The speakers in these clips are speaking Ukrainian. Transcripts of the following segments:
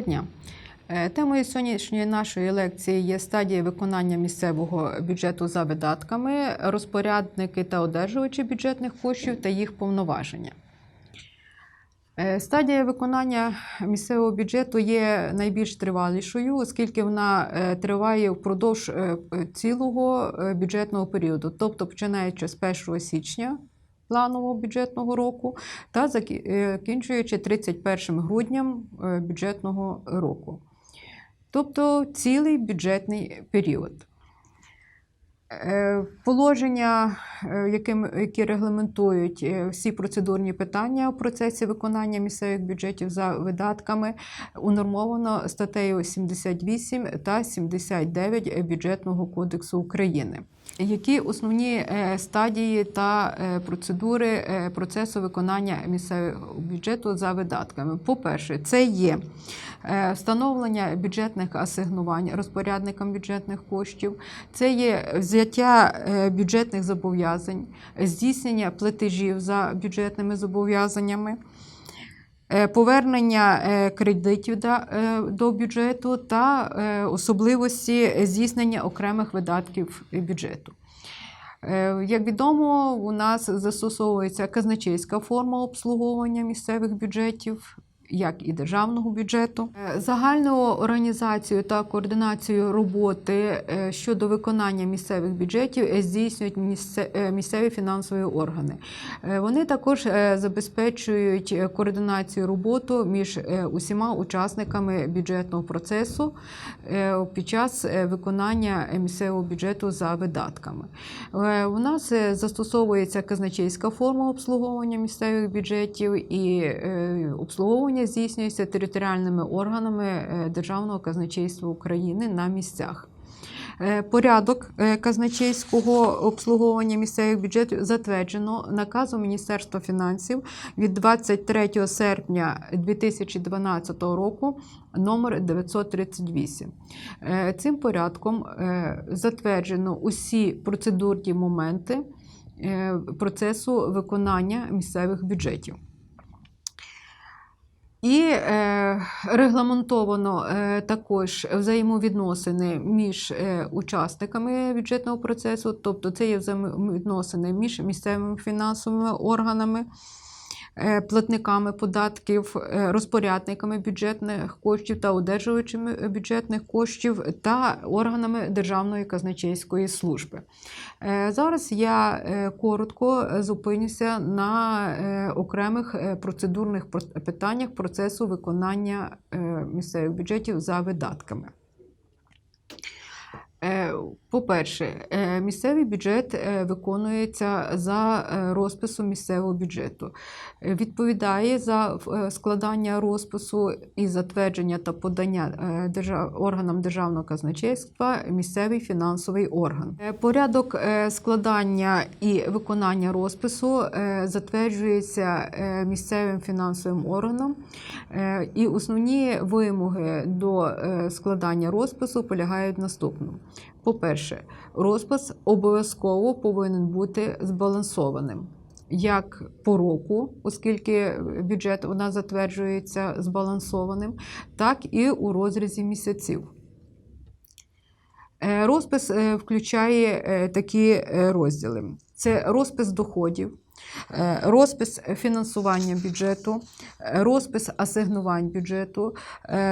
Доброго дня. Е, Темою сьогоднішньої нашої лекції є стадія виконання місцевого бюджету за видатками, розпорядники та одержувачі бюджетних коштів та їх повноваження. Е, Стадія виконання місцевого бюджету є найбільш тривалішою, оскільки вона е, триває впродовж цілого бюджетного періоду, тобто починаючи з 1 січня планового бюджетного року та е, закінчуючи 31 грудням е, бюджетного року. Тобто цілий бюджетний період. Е, Положення, які регламентують всі процедурні питання у процесі виконання місцевих бюджетів за видатками, унормовано статтею 78 та 79 Бюджетного кодексу України. Які основні е, стадії та е, процедури е, процесу виконання місцевого бюджету за видатками? По-перше, це є встановлення бюджетних асигнувань розпорядникам бюджетних коштів, це є взяття бюджетних зобов'язань, здійснення платежів за бюджетними зобов'язаннями. Е, Повернення е, кредитів е, до бюджету та особливості здійснення окремих видатків бюджету. Як відомо, у нас застосовується казначейська форма обслуговування місцевих бюджетів. Як і державного бюджету, Е, загальну організацію та координацію роботи е, щодо виконання місцевих бюджетів е, здійснюють місцеві фінансові органи. Вони також забезпечують координацію роботу між усіма учасниками бюджетного процесу під час виконання місцевого бюджету за видатками. У нас застосовується казначейська форма обслуговування місцевих бюджетів і е, обслуговування здійснюється територіальними органами е, Державного казначейства України на місцях. Е, Порядок е, казначейського обслуговування місцевих бюджетів затверджено наказом Міністерства фінансів від 23 серпня 2012 року номер 938. Е, Цим порядком затверджено усі процедурні моменти процесу виконання місцевих бюджетів. І е, регламентовано е, також взаємовідносини між е, учасниками бюджетного процесу, тобто це є взаємовідносини між місцевими фінансовими органами, платниками податків, е, розпорядниками бюджетних коштів та одержувачами бюджетних коштів та органами Державної казначейської служби. Е, Зараз я е, коротко зупинюся на е, окремих е, процедурних про- питаннях процесу виконання е, місцевих бюджетів за видатками. Е, По-перше, е, місцевий бюджет е, виконується за розписом місцевого бюджету. Відповідає за складання розпису і затвердження та подання органам державного казначейства місцевий фінансовий орган. Порядок складання і виконання розпису затверджується місцевим фінансовим органом. І основні вимоги до складання розпису полягають в наступному. По-перше, розпис обов'язково повинен бути збалансованим. Як по року, оскільки бюджет у нас затверджується збалансованим, так і у розрізі місяців. Е, Розпис е, включає е, такі розділи: це розпис доходів, розпис фінансування бюджету, розпис асигнувань бюджету,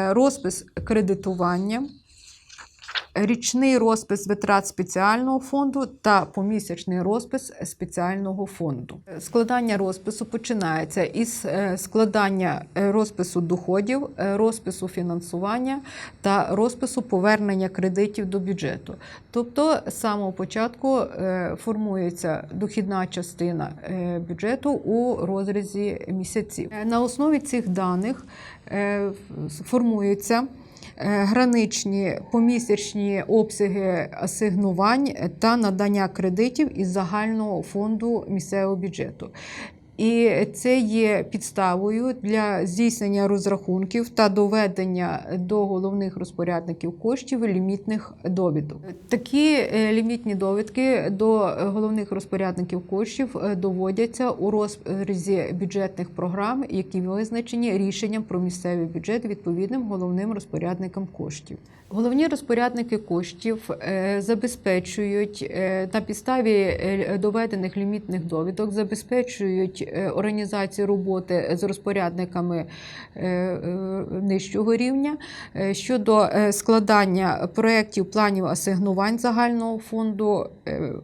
розпис кредитування, річний розпис витрат спеціального фонду та помісячний розпис спеціального фонду. Складання розпису починається із е, складання е, розпису доходів, е, розпису фінансування та розпису повернення кредитів до бюджету. Тобто з самого початку формується дохідна частина бюджету у розрізі місяців. На основі цих даних формуються е, граничні помісячні обсяги асигнувань та надання кредитів із загального фонду місцевого бюджету. І це є підставою для здійснення розрахунків та доведення до головних розпорядників коштів лімітних довідок. Такі е, лімітні довідки до головних розпорядників коштів е, доводяться у розрізі бюджетних програм, які визначені рішенням про місцевий бюджет відповідним головним розпорядникам коштів. Головні розпорядники коштів е, забезпечують на підставі доведених лімітних довідок, забезпечують е, організацію роботи з розпорядниками е, е, нижчого рівня. Щодо складання проєктів планів асигнувань загального фонду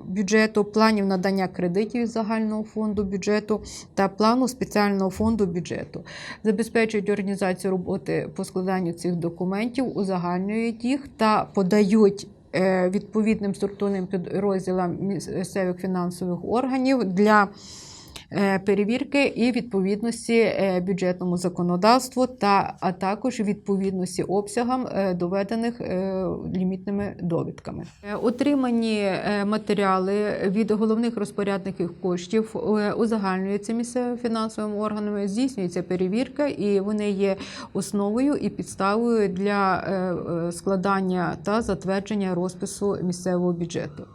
бюджету, планів надання кредитів загального фонду бюджету та плану спеціального фонду бюджету. Забезпечують організацію роботи по складанню цих документів, узагальнюють їх та подають відповідним структурним підрозділам місцевих фінансових органів для перевірки і відповідності е, бюджетному законодавству, та а також відповідності обсягам е, доведених е, лімітними довідками. Е, Отримані е, матеріали від головних розпорядників коштів е, узагальнюються місцевими фінансовими органами, здійснюється перевірка, і вони є основою і підставою для е, е, складання та затвердження розпису місцевого бюджету.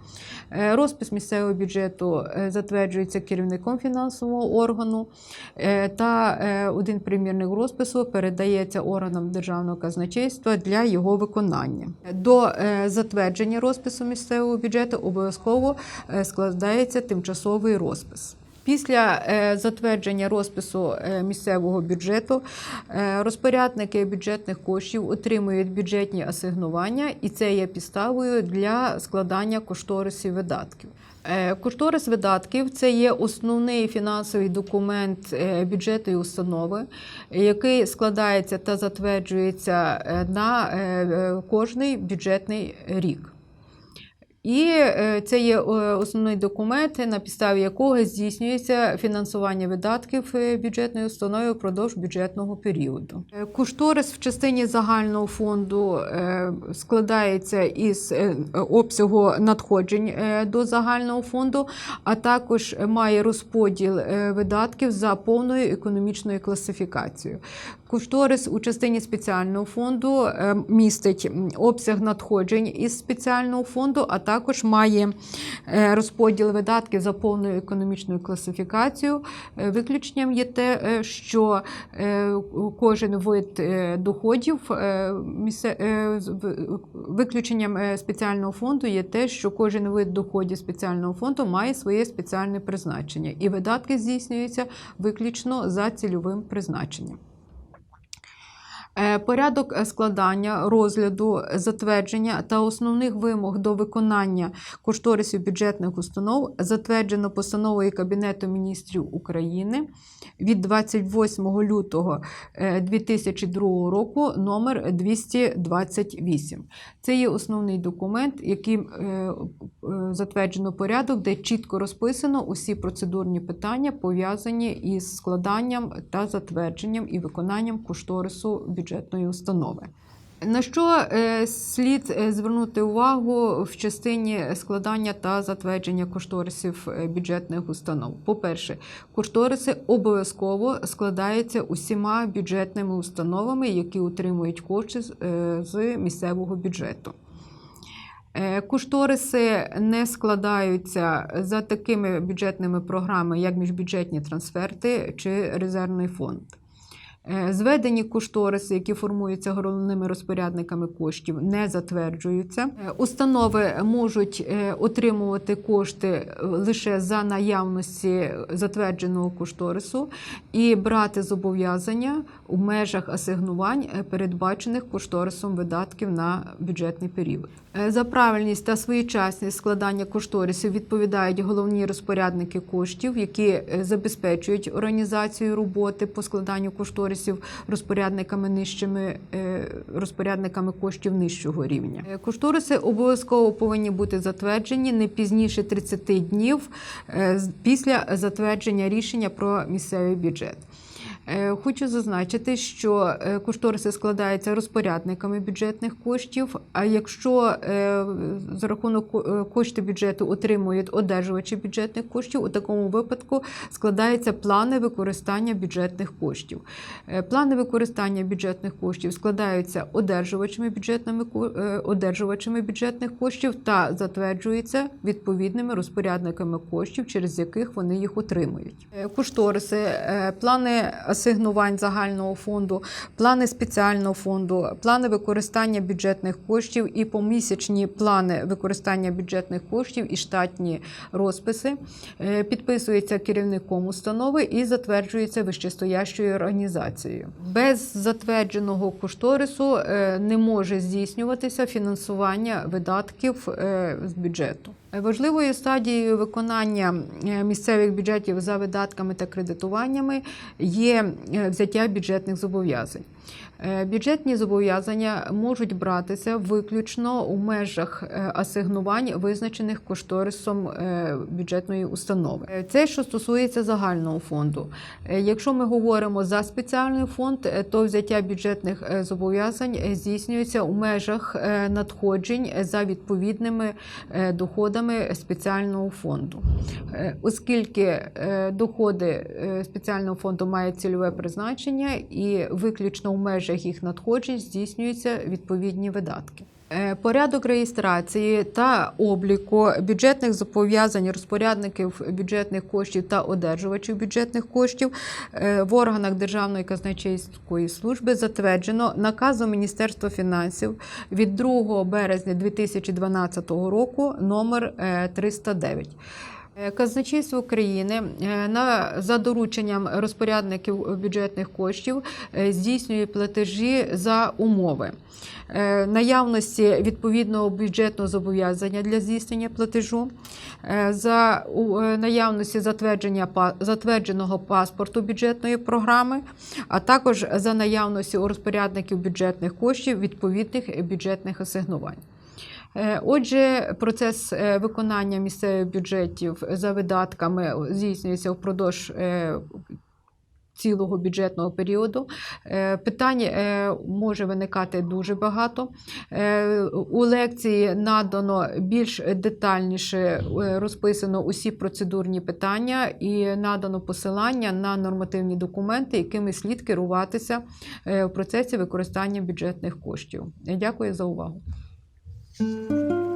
Е, Розпис місцевого бюджету е, затверджується керівником фінансового органу, е, та один примірник розпису передається органам державного казначейства для його виконання. До затвердження розпису місцевого бюджету обов'язково складається тимчасовий розпис. Після е, затвердження розпису е, місцевого бюджету е, розпорядники бюджетних коштів отримують бюджетні асигнування, і це є підставою для складання кошторисів видатків. Кошторис видатків це є основний фінансовий документ е, бюджетної установи, який складається та затверджується на кожний бюджетний рік. І е, це є е, основний документ, на підставі якого здійснюється фінансування видатків е, бюджетної установи впродовж бюджетного періоду. Кошторис в частині загального фонду складається із обсягу надходжень до загального фонду, а також має розподіл видатків за повною економічною класифікацією. Кошторис у частині спеціального фонду е, містить обсяг надходжень із спеціального фонду, а також має е, розподіл видатків за повною економічною класифікацією. Е, Виключенням є те, що кожен вид доходів виключенням спеціального фонду є те, що кожен вид доходів спеціального фонду має своє спеціальне призначення, і видатки здійснюються виключно за цільовим призначенням. Е, Порядок е, складання, розгляду, затвердження та основних вимог до виконання кошторисів бюджетних установ затверджено постановою Кабінету міністрів України від 28 лютого е, 2002 року номер 228. Це є основний документ, яким е, е, затверджено порядок, де чітко розписано усі процедурні питання, пов'язані із складанням та затвердженням і виконанням кошторису бюджетної установи. На що е, слід е, звернути увагу в частині складання та затвердження кошторисів е, бюджетних установ? По-перше, кошториси обов'язково складаються усіма бюджетними установами, які отримують кошти е, з місцевого бюджету. Е, Кошториси не складаються за такими бюджетними програмами, як міжбюджетні трансферти чи резервний фонд. Е, Зведені кошториси, які формуються головними розпорядниками коштів, не затверджуються. Е, Установи можуть е, отримувати кошти лише за наявності затвердженого кошторису і брати зобов'язання у межах асигнувань, передбачених кошторисом видатків на бюджетний період. За правильність та своєчасність складання кошторисів відповідають головні розпорядники коштів, які забезпечують організацію роботи по складанню кошторисів розпорядниками нижчими е, розпорядниками коштів нижчого рівня. Е, Кошториси обов'язково повинні бути затверджені не пізніше 30 днів е, після затвердження рішення про місцевий бюджет. Е, Хочу зазначити, що е, кошториси складаються розпорядниками бюджетних коштів. А якщо е, за рахунок ко- е, бюджету отримують одержувачі бюджетних коштів, у такому випадку складаються плани використання бюджетних коштів. Плани використання бюджетних коштів складаються одержувачами бюджетними одержувачами бюджетних коштів та затверджуються відповідними розпорядниками коштів, через яких вони їх отримують. Кошториси, плани асигнувань загального фонду, плани спеціального фонду, плани використання бюджетних коштів і помісячні плани використання бюджетних коштів і штатні розписи е, підписуються керівником установи і затверджуються вищестоящою організацією. Без затвердженого кошторису е, не може здійснюватися фінансування видатків е, з бюджету. Важливою стадією виконання е, місцевих бюджетів за видатками та кредитуваннями є е, взяття бюджетних зобов'язань. Е, Бюджетні зобов'язання можуть братися виключно у межах е, асигнувань, визначених кошторисом е, бюджетної установи. Це що стосується загального фонду. Якщо ми говоримо за спеціальний фонд, то взяття бюджетних зобов'язань здійснюється у межах надходжень за відповідними доходами спеціального фонду. Оскільки доходи спеціального фонду мають цільове призначення і виключно у межах їх надходжень здійснюються відповідні видатки. Е, Порядок реєстрації та обліку бюджетних зобов'язань розпорядників бюджетних коштів та одержувачів бюджетних коштів е, в органах Державної казначейської служби затверджено наказом Міністерства фінансів від 2 березня 2012 року номер е, 309. Е, Казначейство України е, на за дорученням розпорядників бюджетних коштів е, здійснює платежі за умови наявності відповідного бюджетного зобов'язання для здійснення платежу, за наявності затвердження затвердженого паспорту бюджетної програми, а також за наявності у розпорядників бюджетних коштів відповідних бюджетних асигнувань. Е, Отже, процес е, виконання місцевих бюджетів за видатками здійснюється впродовж е, цілого бюджетного періоду. Питань може виникати дуже багато. У лекції надано більш детальніше розписано усі процедурні питання і надано посилання на нормативні документи, якими слід керуватися в процесі використання бюджетних коштів. Дякую за увагу. Thank you.